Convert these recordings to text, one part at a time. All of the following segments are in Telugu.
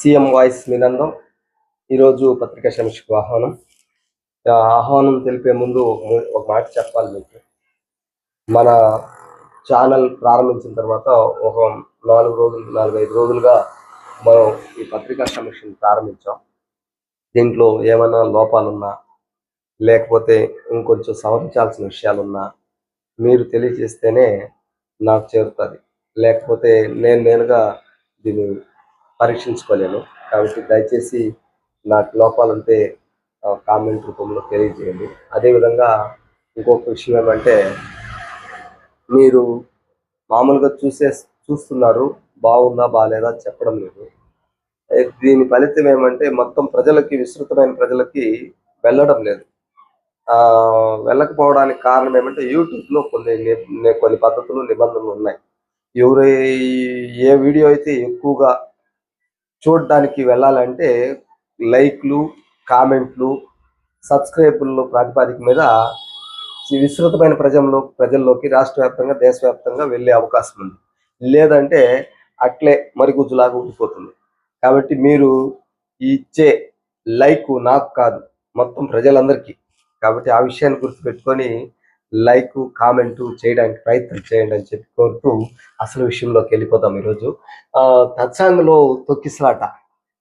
సీఎం వాయిస్ నినందం ఈరోజు పత్రికా సమీక్షకు ఆహ్వానం. ఆహ్వానం తెలిపే ముందు ఒక- ఒక మాట చెప్పాలి మీకు. మన ఛానల్ ప్రారంభించిన తర్వాత ఒక నాలుగు రోజులు నాలుగైదు రోజులుగా మనం ఈ పత్రికా సమీక్షను ప్రారంభించాం. దీంట్లో ఏమైనా లోపాలున్నా లేకపోతే ఇంకొంచెం సవరించాల్సిన విషయాలున్నా మీరు తెలియజేస్తేనే నాకు చేరుతుంది. లేకపోతే నేను నేనుగా దీన్ని పరీక్షించుకోలేను. కాబట్టి దయచేసి నాకు లోపాలుంటే ఆ, కామెంట్ రూపంలో తెలియజేయండి. అదేవిధంగా ఇంకొక విషయం ఏమంటే మీరు మామూలుగా చూసే చూస్తున్నారు బాగుందా బాగాలేదా చెప్పడం లేదు. దీని ఫలితం ఏమంటే మొత్తం ప్రజలకి విస్తృతమైన ప్రజలకి వెళ్ళడం లేదు. వెళ్ళకపోవడానికి కారణం ఏమంటే యూట్యూబ్లో కొన్ని కొన్ని పద్ధతులు నిబంధనలు ఉన్నాయి. ఎవరు ఏ వీడియో అయితే ఎక్కువగా చూడడానికి వెళ్ళాలంటే లైక్లు కామెంట్లు సబ్స్క్రైబుల్లో ప్రాతిపదిక మీద ఈ విస్తృతమైన ప్రజల్లో ప్రజల్లోకి రాష్ట్ర వ్యాప్తంగా దేశవ్యాప్తంగా వెళ్ళే అవకాశం ఉంది. లేదంటే అట్లే మరిగుజ్జులాగా ఉండిపోతుంది. కాబట్టి మీరు ఇచ్చే లైక్ నాకు కాదు మొత్తం ప్రజలందరికీ. కాబట్టి ఆ విషయాన్ని గుర్తుపెట్టుకొని లైక్ కామెంట్ చేయడానికి ప్రయత్నం చేయండి అని చెప్పి కోరుతూ అసలు విషయంలోకి వెళ్ళిపోతాం ఈరోజు. ఆ, తొక్కిసలాట.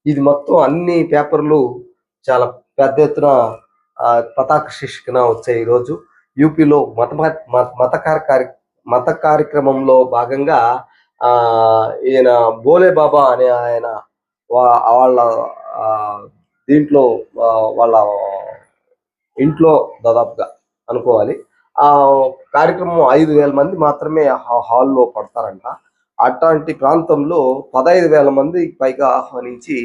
ఇది మొత్తం అన్ని పేపర్లు చాలా పెద్ద ఎత్తున ఆ, పతాక శీర్షికన వచ్చాయి ఈరోజు. యూపీలో మత మత- మత కార్య మత కార్యక్రమంలో భాగంగా ఆ ఈయన బోలే బాబా అనే ఆయన వా- వాళ్ళ ఆ, దీంట్లో వాళ్ళ ఇంట్లో దాదాపుగా అనుకోవాలి. ఆ కార్యక్రమం ఐదు వేల మంది మాత్రమే హాల్లో పడతారంట. అట్లాంటి ప్రాంతంలో పదహైదు వేల మంది పైగా ఆహ్వానించి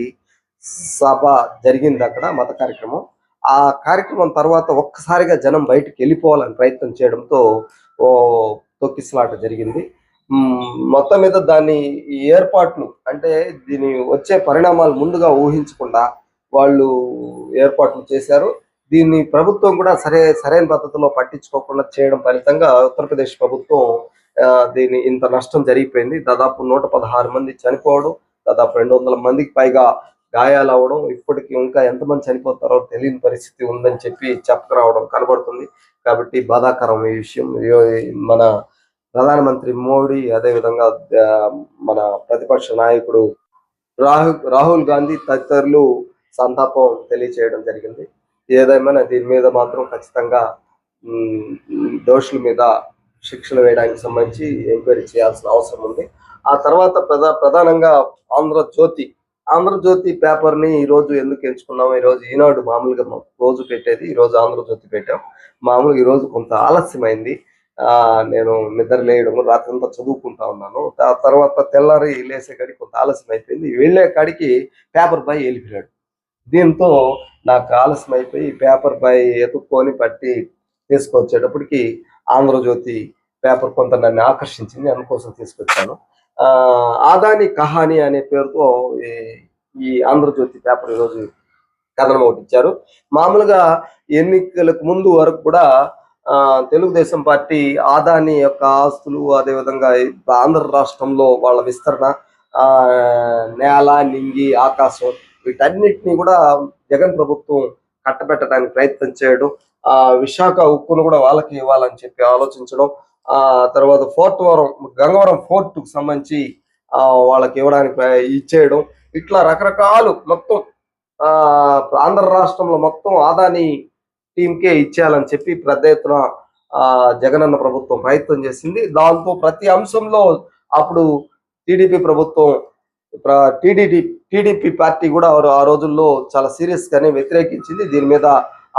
సభ జరిగింది అక్కడ మత కార్యక్రమం. ఆ కార్యక్రమం తర్వాత ఒక్కసారిగా జనం బయటికి వెళ్ళిపోవాలని ప్రయత్నం చేయడంతో ఓ తొక్కిసలాట జరిగింది. మొత్తం మీద దాన్ని ఏర్పాట్లు అంటే దీని వచ్చే పరిణామాలు ముందుగా ఊహించకుండా వాళ్ళు ఏర్పాట్లు చేశారు. దీన్ని ప్రభుత్వం కూడా సరే సరైన పద్ధతిలో పట్టించుకోకుండా చేయడం ఫలితంగా ఉత్తరప్రదేశ్ ప్రభుత్వం దీని ఇంత నష్టం జరిగిపోయింది. దాదాపు నూట పదహారు మంది చనిపోవడం దాదాపు రెండు వందల మందికి పైగా గాయాలు అవడం ఇప్పటికి ఇంకా ఎంతమంది చనిపోతారో తెలియని పరిస్థితి ఉందని చెప్పి చెప్పకరావడం కనబడుతుంది. కాబట్టి బాధాకరం ఈ విషయం. మన ప్రధానమంత్రి మోడీ అదేవిధంగా మన ప్రతిపక్ష నాయకుడు రాహుల్ రాహుల్ గాంధీ తదితరులు సంతాపం తెలియచేయడం జరిగింది. ఏదేమైనా దీని మీద మాత్రం ఖచ్చితంగా దోషుల మీద శిక్షలు వేయడానికి సంబంధించి ఎంక్వైరీ చేయాల్సిన అవసరం ఉంది. ఆ తర్వాత ప్రధా ప్రధానంగా ఆంధ్రజ్యోతి ఆంధ్రజ్యోతి పేపర్ని ఎందుకు ఎంచుకున్నాం? ఈ రోజు ఈనాడు మామూలుగా రోజు పెట్టేది ఈ రోజు ఆంధ్రజ్యోతి పెట్టాం. మామూలుగా ఈ రోజు కొంత ఆలస్యమైంది. నేను నిద్ర రాత్రి రాత్రంతా చదువుకుంటా ఉన్నాను. ఆ తర్వాత తెల్లారి లేసే కాడికి కొంత ఆలస్యం అయిపోయింది వెళ్ళే కాడికి పేపర్ బాయ్ వెళ్ళిపోయాడు దీంతో నాకు ఆలస్యం అయిపోయి పేపర్ పై ఎత్తుక్కొని పట్టి తీసుకొచ్చేటప్పటికి ఆంధ్రజ్యోతి పేపర్ కొంత నన్ను ఆకర్షించింది అందుకోసం తీసుకొచ్చాను. ఆ ఆదాని కహాని అనే పేరుతో ఈ- ఈ ఆంధ్రజ్యోతి పేపర్ ఈరోజు కథనం ఒకటి ఇచ్చారు. మామూలుగా ఎన్నికలకు ముందు వరకు కూడా తెలుగుదేశం పార్టీ ఆదాని యొక్క ఆస్తులు అదేవిధంగా ఆంధ్ర రాష్ట్రంలో వాళ్ళ విస్తరణ ఆ నేల నింగి ఆకాశం వీటన్నిటినీ కూడా జగన్ ప్రభుత్వం కట్టబెట్టడానికి ప్రయత్నం చేయడం ఆ విశాఖ ఉక్కును కూడా వాళ్ళకి ఇవ్వాలని చెప్పి ఆలోచించడం ఆ తర్వాత ఫోర్ట్ వరం గంగవరం ఫోర్ట్కు సంబంధించి ఆ వాళ్ళకి ఇవ్వడానికి ఇచ్చేయడం ఇట్లా రకరకాలు మొత్తం ఆ ఆంధ్ర రాష్ట్రంలో మొత్తం ఆదాని టీంకే ఇచ్చేయాలని చెప్పి పెద్ద ఎత్తున ఆ జగనన్న ప్రభుత్వం ప్రయత్నం చేసింది. దాంతో ప్రతి అంశంలో అప్పుడు టీడీపీ ప్రభుత్వం టీడీపీ టీడీపీ పార్టీ కూడా ఆ రోజుల్లో చాలా సీరియస్ గానే వ్యతిరేకించింది. దీని మీద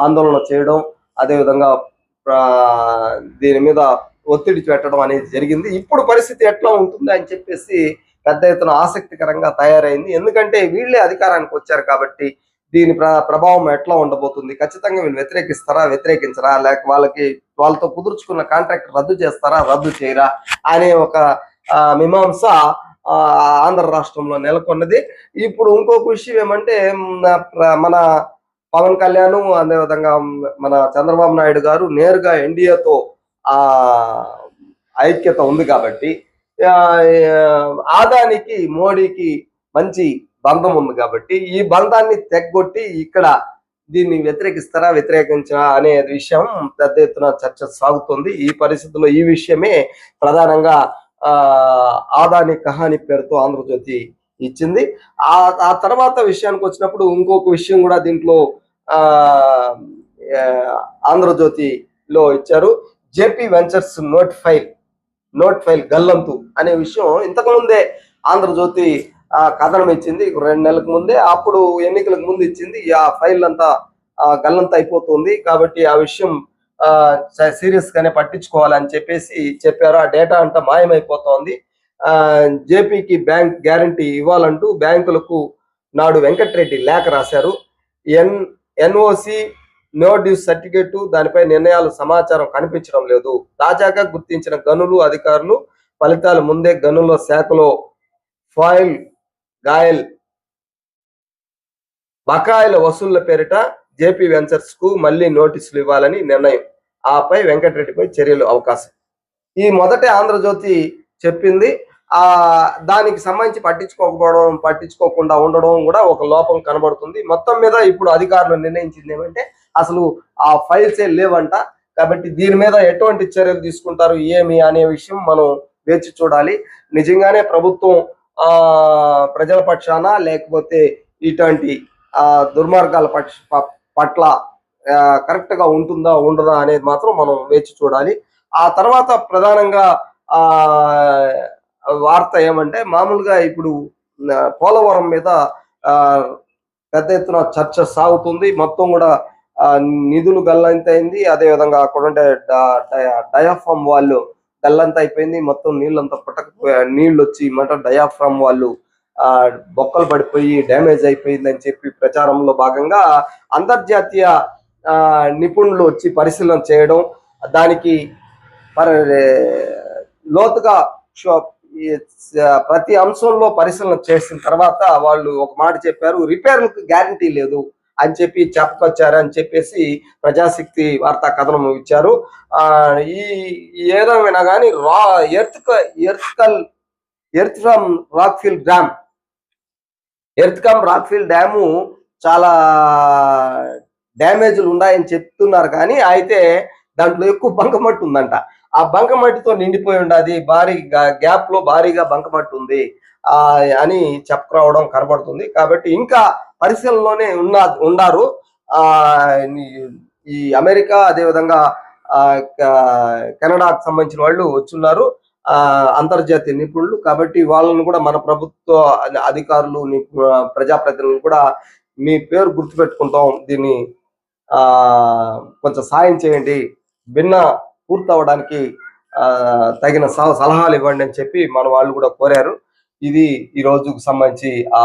ఆందోళన చేయడం అదేవిధంగా దీని మీద ఒత్తిడి పెట్టడం అనేది జరిగింది. ఇప్పుడు పరిస్థితి ఎట్లా ఉంటుంది అని చెప్పేసి పెద్ద ఎత్తున ఆసక్తికరంగా తయారైంది. ఎందుకంటే వీళ్ళే అధికారానికి వచ్చారు కాబట్టి దీని ప్రభావం ఎట్లా ఉండబోతుంది? ఖచ్చితంగా వీళ్ళు వ్యతిరేకిస్తారా వ్యతిరేకించరా? లేక వాళ్ళకి వాళ్ళతో కుదుర్చుకున్న కాంట్రాక్ట్ రద్దు చేస్తారా రద్దు చేయరా? అనే ఒక మీమాంస ఆంధ్ర రాష్ట్రంలో నెలకొన్నది. ఇప్పుడు ఇంకొక విషయం ఏమంటే మన పవన్ కళ్యాణ్ అదేవిధంగా మన చంద్రబాబు నాయుడు గారు నేరుగా ఎన్డీఏతో ఆ ఐక్యత ఉంది కాబట్టి ఆదానికి మోడీకి మంచి బంధం ఉంది కాబట్టి ఈ బంధాన్ని తెగ్గొట్టి ఇక్కడ దీన్ని వ్యతిరేకిస్తారా వ్యతిరేకించరా అనే విషయం పెద్ద ఎత్తున చర్చ సాగుతుంది. ఈ పరిస్థితుల్లో ఈ విషయమే ప్రధానంగా ఆదాని కహాని పేరుతో ఆంధ్రజ్యోతి ఇచ్చింది. ఆ ఆ తర్వాత విషయానికి వచ్చినప్పుడు ఇంకొక విషయం కూడా దీంట్లో ఆంధ్రజ్యోతిలో ఇచ్చారు. JP ventures note file note file గల్లంతు అనే విషయం ఇంతకుముందే ఆంధ్రజ్యోతి కథనం ఇచ్చింది. రెండు నెలలకు ముందే అప్పుడు ఎన్నికలకు ముందు ఇచ్చింది. ఆ ఫైల్ అంతా గల్లంత అయిపోతుంది. కాబట్టి ఆ విషయం సీరియస్ గానే పట్టించుకోవాలని చెప్పేసి చెప్పారు. ఆ డేటా అంతా మాయమైపోతోంది. ఆ జేపీకి బ్యాంక్ గ్యారంటీ ఇవ్వాలంటూ బ్యాంకులకు నాడు వెంకటరెడ్డి లేఖ రాశారు. N NOC no dues certificate దానిపై నిర్ణయాలు సమాచారం కనిపించడం లేదు. తాజాగా గుర్తించిన గనులు అధికారులు ఫలితాలు ముందే గనుల శాఖలో ఫాయిల్ గాయల్ బకాయిల వసూళ్ళ పేరిట జేపీ వెంచర్స్కు మళ్ళీ నోటీసులు ఇవ్వాలని నిర్ణయం. ఆపై వెంకటరెడ్డిపై చర్యలు అవకాశం. ఈ మొదట ఆంధ్రజ్యోతి చెప్పింది ఆ దానికి సంబంధించి పట్టించుకోకపోవడం పట్టించుకోకుండా ఉండడం కూడా ఒక లోపం కనబడుతుంది. మొత్తం మీద ఇప్పుడు అధికారులు నిర్ణయించింది ఏమంటే అసలు ఆ ఫైల్స్ ఏ లేవంట. కాబట్టి దీని మీద ఎటువంటి చర్యలు తీసుకుంటారు ఏమి అనే విషయం మనం వేచి చూడాలి. నిజంగానే ప్రభుత్వం ఆ ప్రజల పక్షాన లేకపోతే ఇటువంటి ఆ దుర్మార్గాల పక్ష పట్ల కరెక్ట్గా ఉంటుందా ఉండదా అనేది మాత్రం మనం వేచి చూడాలి. ఆ తర్వాత ప్రధానంగా ఆ వార్త ఏమంటే మామూలుగా ఇప్పుడు పోలవరం మీద ఆ పెద్ద ఎత్తున చర్చ సాగుతుంది. మొత్తం కూడా నిధులు గల్లంతైంది అదే విధంగా అక్కడ ఉండే డయాఫామ్ వాళ్ళు గల్లంత అయిపోయింది మొత్తం నీళ్ళంతా పుట్టకపోయా నీళ్ళు వచ్చి మాట డయాఫ్రామ్ వాళ్ళు బొక్కలు పడిపోయి డ్యామేజ్ అయిపోయింది అని చెప్పి ప్రచారంలో భాగంగా అంతర్జాతీయ నిపుణులు వచ్చి పరిశీలన చేయడం దానికి లోతుగా ప్రతి అంశంలో పరిశీలన చేసిన తర్వాత వాళ్ళు ఒక మాట చెప్పారు రిపేర్లకు గ్యారంటీ లేదు అని చెప్పి చెప్పుకొచ్చారు అని చెప్పేసి ప్రజాశక్తి వార్తా కథనం ఇచ్చారు. ఆ ఈ ఏదైనా ఏదేమైనా కానీ రా earth ఎర్త్కల్ earth from rockfill dam earth cum rockfill dam చాలా డ్యామేజ్లు ఉన్నాయని చెప్తున్నారు కానీ అయితే దాంట్లో ఎక్కువ బంకమట్టి ఉందంట. ఆ బంకమట్టితో నిండిపోయి ఉండాది భారీ గ్యాప్లో భారీగా బంకమట్టి ఉంది అని చెప్పుకురావడం కనబడుతుంది. కాబట్టి ఇంకా పరిశీలనలోనే ఉన్న ఉన్నారు ఆ ఈ- అమెరికా అదేవిధంగా ఆ క- కెనడాకు సంబంధించిన వాళ్ళు వచ్చున్నారు. ఉన్నారు అంతర్జాతీయ నిపుణులు కాబట్టి వాళ్ళను కూడా మన ప్రభుత్వ అధికారులు నిపు- ప్రజాప్రతినిధులు కూడా మీ పేరు గుర్తుపెట్టుకుంటాం. దీన్ని ఆ కొంచెం సాయం చేయండి. భిన్న పూర్తవడానికి ఆ తగిన సలహాలు ఇవ్వండి అని చెప్పి మన వాళ్ళు కూడా కోరారు. ఇది ఈ రోజుకు సంబంధించి ఆ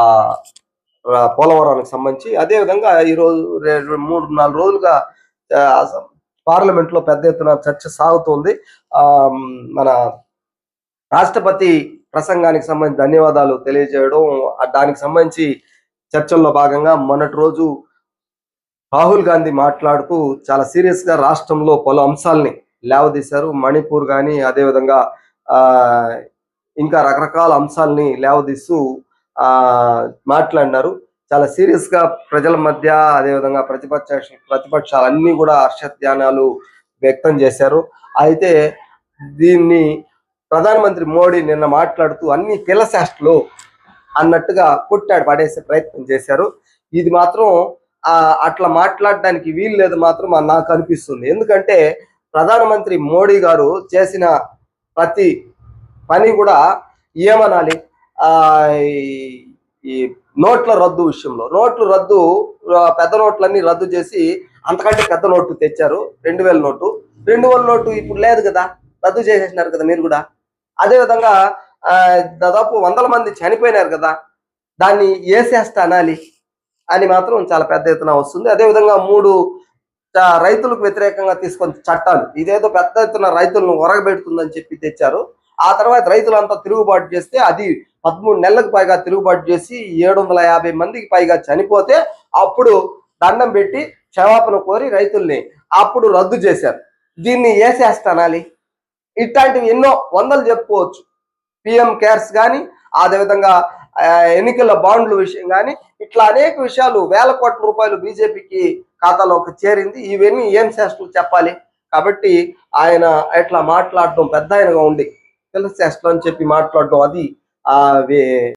పోలవరానికి సంబంధించి అదే విధంగా ఈ రోజు మూడు నాలుగు రోజులుగా పార్లమెంట్లో పార్లమెంట్లో పెద్ద ఎత్తున చర్చ సాగుతుంది. ఆ మన రాష్ట్రపతి ప్రసంగానికి సంబంధించి ధన్యవాదాలు తెలియజేయడం దానికి సంబంధించి చర్చల్లో భాగంగా మొన్నటి రోజు రాహుల్ గాంధీ మాట్లాడుతూ చాలా సీరియస్గా రాష్ట్రంలో పలు అంశాలని లేవదీశారు. మణిపూర్ కానీ అదేవిధంగా ఆ ఇంకా రకరకాల అంశాలని లేవదీస్తూ ఆ మాట్లాడినారు. చాలా సీరియస్గా ప్రజల మధ్య అదేవిధంగా ప్రతిపక్ష ప్రతిపక్షాలు అన్ని కూడా హర్షధ్యానాలు వ్యక్తం చేశారు. అయితే దీన్ని ప్రధానమంత్రి మోడీ నిన్న మాట్లాడుతూ అన్ని పిల్లశాస్త్రలు అన్నట్టుగా కొట్టాడు పడేసే ప్రయత్నం చేశారు. ఇది మాత్రం ఆ అట్లా మాట్లాడడానికి వీలు లేదు మాత్రం నాకు అనిపిస్తుంది. ఎందుకంటే ప్రధానమంత్రి మోడీ గారు చేసిన ప్రతి పని కూడా ఏమనాలి? ఆ ఈ- ఈ నోట్ల రద్దు విషయంలో. నోట్లు రద్దు పెద్ద నోట్లన్నీ రద్దు చేసి అంతకంటే పెద్ద నోటు తెచ్చారు. రెండు వేల నోటు. రెండు వేల నోటు ఇప్పుడు లేదు కదా. రద్దు చేసేసినారు కదా మీరు కూడా. అదేవిధంగా దాదాపు వందల మంది చనిపోయినారు కదా దాన్ని వేసేస్తా అనాలి అని మాత్రం చాలా పెద్ద ఎత్తున వస్తుంది. అదేవిధంగా మూడు రైతులకు వ్యతిరేకంగా తీసుకొని చట్టాలు. ఇదేదో పెద్ద ఎత్తున రైతులను ఒరగబెడుతుందని చెప్పి తెచ్చారు. ఆ తర్వాత రైతులంతా తిరుగుబాటు చేస్తే అది పదమూడు నెలలకు పైగా తిరుగుబాటు చేసి ఏడు వందల యాభై మందికి పైగా చనిపోతే అప్పుడు దండం పెట్టి క్షమాపణ కోరి రైతుల్ని అప్పుడు రద్దు చేశారు. దీన్ని వేసేస్తానాలి ఇట్లాంటివి ఎన్నో వందలు చెప్పుకోవచ్చు. పిఎం కేర్స్ కానీ అదేవిధంగా ఎన్నికల బాండ్ల విషయం కానీ ఇట్లా అనేక విషయాలు వేల కోట్ల రూపాయలు బీజేపీకి ఖాతాలోకి చేరింది. ఇవన్నీ ఏం శాస్త్రులు చెప్పాలి? కాబట్టి ఆయన ఇట్లా మాట్లాడడం పెద్ద ఆయనగా ఉండి తెలుగు శాస్త్రం అని చెప్పి మాట్లాడడం అది ఆ వే-